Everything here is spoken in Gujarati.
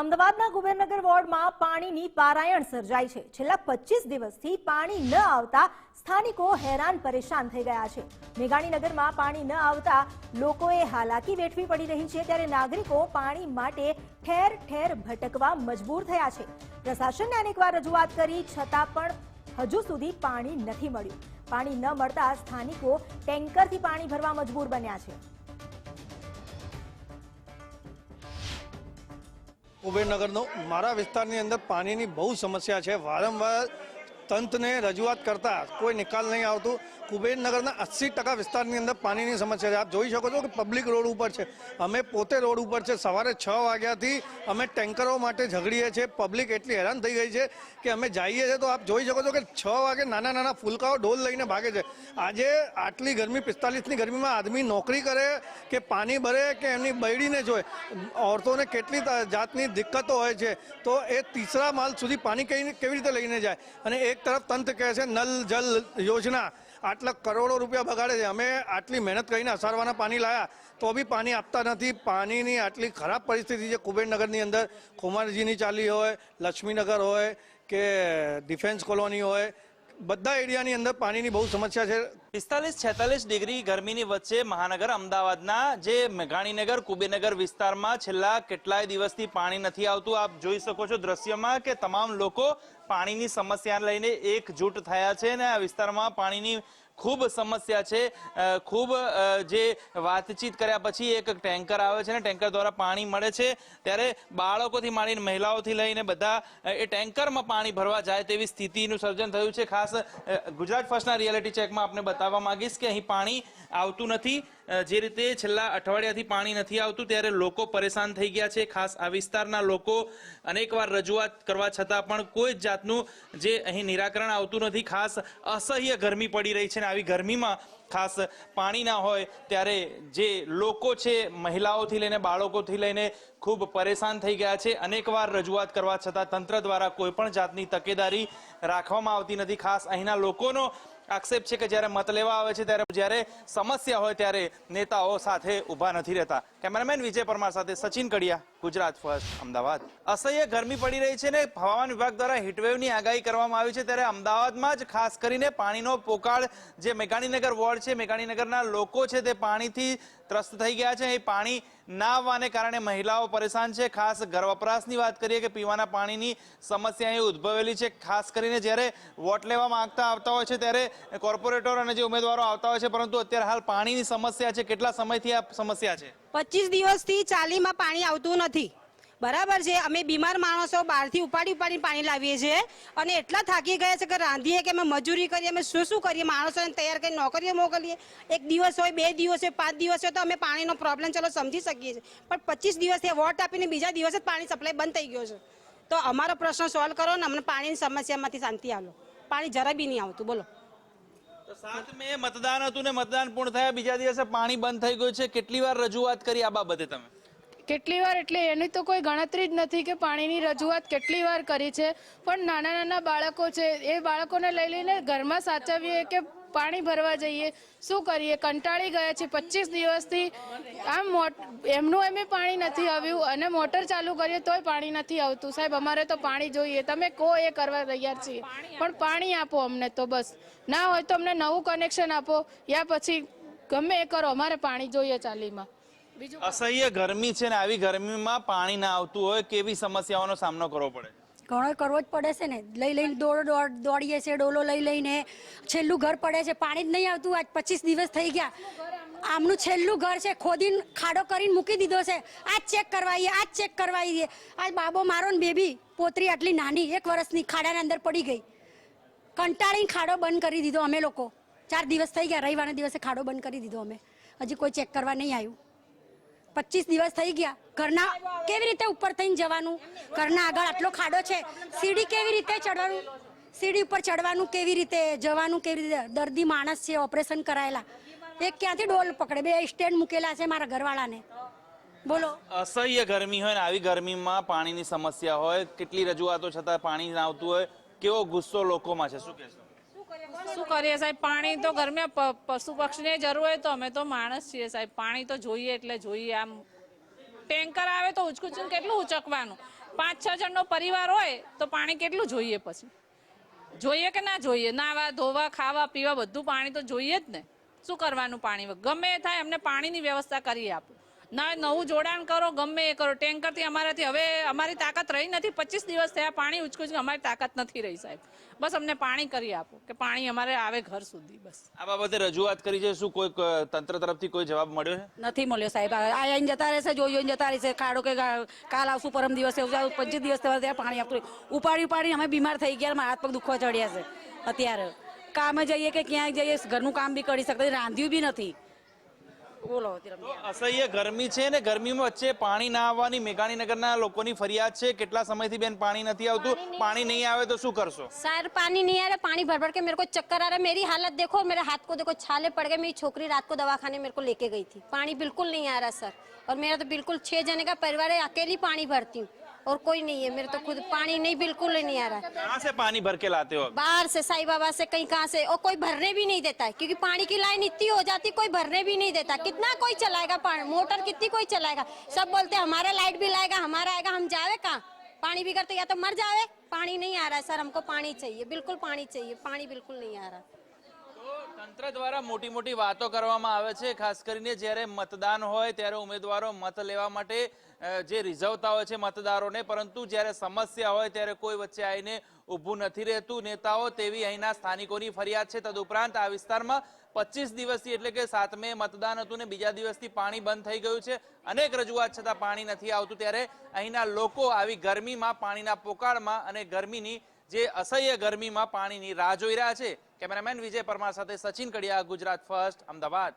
અમદાવાદના કુબેરનગર વોર્ડમાં પાણીની પારાયણ સર્જાઈ છે. છેલ્લા પચીસ દિવસથી પાણી ન આવતા સ્થાનિકો હેરાન પરેશાન થઈ ગયા છે. મેઘાણીનગરમાં પાણી ન આવતા લોકોએ હાલાકી વેઠવી પડી રહી છે ત્યારે નાગરિકો પાણી માટે ઠેર ઠેર ભટકવા મજબૂર થયા છે. પ્રશાસનને અનેકવાર રજૂઆત કરી, છતાં પણ હજુ સુધી પાણી નથી મળ્યું. પાણી ન મળતા સ્થાનિકો ટેન્કરથી પાણી ભરવા મજબૂર બન્યા છે. ઉબેરનગરનો મારા વિસ્તારની અંદર પાણીની બહુ સમસ્યા છે. વારંવાર તંત્રને રજૂઆત કરતા કોઈ નિકાલ નહીં આવતું. કુબેરનગરના અસી ટકા વિસ્તારની અંદર પાણીની સમસ્યા છે. આપ જોઈ શકો છો કે પબ્લિક રોડ ઉપર છે. અમે પોતે રોડ ઉપર છે. સવારે છ વાગ્યાથી અમે ટેન્કરો માટે ઝઘડીએ છીએ. પબ્લિક એટલી હેરાન થઈ ગઈ છે કે અમે જઈએ છીએ. તો આપ જોઈ શકો છો કે છ વાગે નાના નાના ફૂલકાઓ ઢોલ લઈને ભાગે છે. આજે આટલી ગરમી, પિસ્તાલીસની ગરમીમાં આદમી નોકરી કરે કે પાણી ભરે કે એમની બૈડીને જોઈએ ઓરતોને કેટલી જાતની દિક્કતો હોય છે. તો એ તીસરા માલ સુધી પાણી કેવી રીતે લઈને જાય? અને એક તરફ તંત્ર કહે છે, નલ જલ યોજના. આટલા કરોડો રૂપિયા બગાડે છે. અમે આટલી મહેનત કરીને અસારવાના પાણી લાયા, તો બી પાણી આપતા નથી. પાણીની આટલી ખરાબ પરિસ્થિતિ છે. કુબેરનગરની અંદર કુમારજીની ચાલી હોય, લક્ષ્મીનગર હોય, કે ડિફેન્સ કોલોની હોય બધા એરિયાની અંદર પાણીની બહુ સમસ્યા છે. પિસ્તાલીસ છેતાલીસ ડિગ્રી ગરમીની વચ્ચે મહાનગર અમદાવાદના જે મેઘાણીનગર કુબેનગર વિસ્તારમાં છેલ્લા કેટલાય દિવસથી પાણી નથી આવતું. આપ જોઈ શકો છો દ્રશ્યમાં કે તમામ લોકો પાણીની સમસ્યા લઈને એકજૂટ થયા છે અને આ વિસ્તારમાં પાણીની ખૂબ સમસ્યા છે. ખૂબ જે વાતચીત કર્યા પછી એક ટેન્કર આવે છે ને ટેન્કર દ્વારા પાણી મળે છે. ત્યારે બાળકોથી માંડીને મહિલાઓથી લઈને બધા એ ટેન્કરમાં પાણી ભરવા જાય તેવી સ્થિતિનું સર્જન થયું છે. ખાસ ગુજરાત ફર્સ્ટના રિયાલિટી ચેકમાં આપને બતાવવા માંગીશ કે અહીં પાણી આવતું નથી. જે રીતે છેલ્લા અઠવાડિયાથી પાણી નથી આવતું, ત્યારે લોકો પરેશાન થઈ ગયા છે. ખાસ આ વિસ્તારના લોકો અનેકવાર રજૂઆત કરવા છતાં પણ કોઈ જ જાતનું જે અહીં નિરાકરણ આવતું નથી. ખાસ અસહ્ય ગરમી પડી રહી છે ને આવી ગરમીમાં ખાસ પાણી ના હોય, ત્યારે જે લોકો છે, મહિલાઓથી લઈને બાળકોથી લઈને ખૂબ પરેશાન થઈ ગયા છે. અનેકવાર રજૂઆત કરવા છતાં તંત્ર દ્વારા કોઈ પણ જાતની તકેદારી રાખવામાં આવતી નથી. ખાસ અહીંના લોકોનો આક્ષેપ છે કે જ્યારે મત લેવા આવે છે ત્યારે જ્યારે સમસ્યા હોય ત્યારે નેતાઓ સાથે ઊભા નથી રહેતા. કેમેરામેન વિજય પરમાર સાથે સચિન કડિયા. ગુજરાત ફર્સ્ટ, અમદાવાદ. અસહ્ય ગરમી પડી રહી છે ને હવામાન વિભાગ દ્વારા હીટવેવની આગાહી કરવામાં આવી છે. ત્યારે અમદાવાદમાં જ ખાસ કરીને પાણીનો પોકાળ જે મેઘાણીનગર વોર્ડ છે, મેઘાણીનગરના લોકો છે તે પાણીથી ત્રસ્ત થઈ ગયા છે. અહીં પાણી ના આવવાને કારણે મહિલાઓ પરેશાન છે. ખાસ ઘર વપરાશની વાત કરીએ કે પીવાના પાણીની સમસ્યા અહીં ઉદ્ભવેલી છે. ખાસ કરીને જ્યારે વોટ લેવા માંગતા આવતા હોય છે, ત્યારે કોર્પોરેટર અને જે ઉમેદવારો આવતા હોય છે, પરંતુ અત્યારે હાલ પાણીની સમસ્યા છે. કેટલા સમયથી આ સમસ્યા છે? પચીસ દિવસથી ચાલીમાં પાણી આવતું નથી. બરાબર છે? અમે બીમાર માણસો બહારથી ઉપાડી ઉપાડી પાણી લાવીએ છીએ. અને એટલા થાકી ગયા છે કે રાંધીએ કે અમે મજૂરી કરીએ, અમે શું શું કરીએ? માણસોને તૈયાર કરી નોકરીઓ મોકલીએ. એક દિવસ હોય, બે દિવસ હોય, પાંચ દિવસ હોય તો અમે પાણીનો પ્રોબ્લેમ ચલો સમજી શકીએ છીએ. પણ પચીસ દિવસથી વોટ આપીને બીજા દિવસે જ પાણી સપ્લાય બંધ થઈ ગયો છે. તો અમારો પ્રશ્ન સોલ્વ કરો ને અમને પાણીની સમસ્યામાંથી શાંતિ આવો પાણી જરા બી નહીં આવતું. બોલો. તો સાત મે મતદાન હતું ને મતદાન પૂર્ણ થયા, બીજા દિવસે પાણી બંધ થઈ ગયું છે. કેટલી વાર રજૂઆત કરી આ બાબતે તમે? કેટલી વાર? એટલે એની તો કોઈ ગણતરી જ નથી કે પાણીની રજૂઆત કેટલી વાર કરી છે. પણ નાના નાના બાળકો છે, એ બાળકોને લઈ લઈને ઘરમાં સાચવીએ કે પાણી ભરવા જઈએ, શું કરીએ? કંટાળી ગયા છે પચીસ દિવસથી આમ એમનું એમ પાણી નથી આવ્યું અને મોટર ચાલુ કરીએ તોય પાણી નથી આવતું. સાહેબ, અમારે તો પાણી જોઈએ. તમે કહો એ કરવા તૈયાર છીએ. પણ પાણી આપો અમને તો બસ. ના હોય તો અમને નવું કનેક્શન આપો. યા પછી ગમે એ કરો. અમારે પાણી જોઈએ ચાલીમાં. અસહ્ય ગરમી છે ને, આવી ગરમીમાં પાણી ના આવતું હોય, કેવી સમસ્યાઓનો સામનો કરવો પડે ઘણો કરવો જ પડે છે ને. લઈ લઈને દોડ દોડ દોડીએ છે ડોલો લઈ લઈને. છેલ્લું ઘર પડે છે, પાણી જ નહીં આવતું. આજ પચીસ દિવસ થઈ ગયા. આમનું છેલ્લું ઘર છે, ખોદીને ખાડો કરીને મૂકી દીધો છે. આજ ચેક કરવાઈએ આજ ચેક કરવાઈએ આજ બાબો મારો ને બેબી, પોતરી આટલી નાની, એક વર્ષની ખાડાના અંદર પડી ગઈ. કંટાળીને ખાડો બંધ કરી દીધો અમે લોકો. ચાર દિવસ થઈ ગયા, રવિવારના દિવસે ખાડો બંધ કરી દીધો અમે. હજી કોઈ ચેક કરવા નહીં આવ્યું. પચીસ દિવસ થઈ ગયા. ઘરના કેવી રીતે ઉપર થઈને જવાનું? ઘરના આગળ આટલો ખાડો છે. સીડી કેવી રીતે ચડવાનું? સીડી ઉપર ચડવાનું કેવી રીતે? જવાનું કેવી રીતે? દર્દી માણસ છે, ઓપરેશન કરાયેલા. એક ક્યાંથી ડોલ પકડે? બે સ્ટેન્ડ મૂકેલા છે મારા ઘરવાળાને. બોલો. અસહ્ય ગરમી હોય ને આવી ગરમીમાં પાણીની સમસ્યા હોય, કેટલી રજૂઆતો છતાં પાણી ના આવતું હોય, કેવો ગુસ્સો લોકોમાં છે? શું કહેશો? શું કરીએ સાહેબ? પાણી તો ગરમ્યા પશુ પક્ષીને જરૂર હોય તો અમે તો માણસ છીએ સાહેબ. પાણી તો જોઈએ એટલે જોઈએ. આમ ટેન્કર આવે તો ઉચકુચું કેટલું ઉચકવાનું? પાંચ, છ જણનો પરિવાર હોય તો પાણી કેટલું જોઈએ પછી? જોઈએ કે ના જોઈએ? નાવા, ધોવા, ખાવા, પીવા બધું પાણી તો જોઈએ જ ને. શું કરવાનું પાણી? ગમે એ થાય, અમને પાણીની વ્યવસ્થા કરી આપો. ના નવું જોડાણ કરો ગમે એ કરો. ટેન્કરથી અમારાથી હવે અમારી તાકાત રહી નથી. પચીસ દિવસ થયા પાણી ઉચકું છું અમારી તાકાત નથી રહી સાહેબ. બસ અમને પાણી કરી આપો કે પાણી અમારે આવે ઘર સુધી બસ. આ બાબતે રજૂઆત કરી છે શું કોઈ તંત્ર તરફથી કોઈ જવાબ મળ્યો છે? નથી મળ્યો સાહેબ. આ આઈને જતા રહેશે જોઈ જોઈને જતા રહેશે. ખાડો કે કાલ આવશું પરમ દિવસે આવશું પચીસ દિવસ થવા ત્યાં પાણી આપતું ઉપાડી ઉપાડી અમે બીમાર થઈ ગયા મારા હાથ પગ દુખવા ચડ્યા છે અત્યારે. કામે જઈએ કે ક્યાંય જઈએ ઘરનું કામ બી કરી શકતા રાંધ્યું બી નથી. બોલો રમ્યા. અસહ્ય ગરમી છે ને ગરમીમાં વચ્ચે પાણી ના આવવાની મેઘાણીનગરના લોકોની ફરિયાદ છે કેટલા સમયથી બેન પાણી નથી આવતું પાણી નહીં આવે તો શું કરશો सर पानी नहीं आ रहा पानी भर भर के मेरे को चक्कर आ रहा है मेरी हालत देखो मेरे हाथ को देखो छाले पड़ गए मेरी छोकरी रात को दवाखाने मेरे को लेके गई थी पानी बिल्कुल नहीं आ रहा सर और मेरा तो बिल्कुल छह जने का परिवार है अकेली पानी भरती हूँ और कोई नहीं है मेरे तो खुद पानी नहीं बिल्कुल ही नहीं आ रहा। कहाँ से पानी भर के लाते हो बाहर से साई बाबा से कहीं कहाँ से और कोई भरने भी नहीं देता है क्योंकि पानी की लाइन इतनी हो जाती कोई भरने भी नहीं देता। कितना कोई चलाएगा पानी मोटर कितनी कोई चलाएगा? सब बोलते हमारा लाइट बिल आएगा हमारा आएगा हम जावे कहाँ? पानी भी करते या तो मर जावे? पानी नहीं आ रहा है सर हमको पानी चाहिए बिल्कुल पानी चाहिए पानी बिल्कुल नहीं आ रहा। તંત્ર દ્વારા મોટી મોટી વાતો કરવામાં આવે છે. ખાસ કરીને જ્યારે મતદાન હોય ત્યારે ઉમેદવારો મત લેવા માટે જે રીઝવતા હોય છે મતદારોને, પરંતુ જ્યારે સમસ્યા હોય ત્યારે કોઈ વચ્ચે આવીને ઊભું નથી રહેતું. નેતાઓ તેવી અહીંના સ્થાનિકોની ફરિયાદ છે. તદુપરાંત આ વિસ્તારમાં પચીસ દિવસથી એટલે કે સાતમે મતદાન હતું ને બીજા દિવસથી પાણી બંધ થઈ ગયું છે. અનેક રજૂઆત છતાં પાણી નથી આવતું. ત્યારે અહીંના લોકો આવી ગરમીમાં પાણીના પોકાળમાં અને ગરમીની જે અસહ્ય ગરમીમાં પાણીની રાહ જોઈ રહ્યા છે. કેમેરામેન વિજય પરમાર સાથે સચિન કડિયા, ગુજરાત ફર્સ્ટ, અમદાવાદ.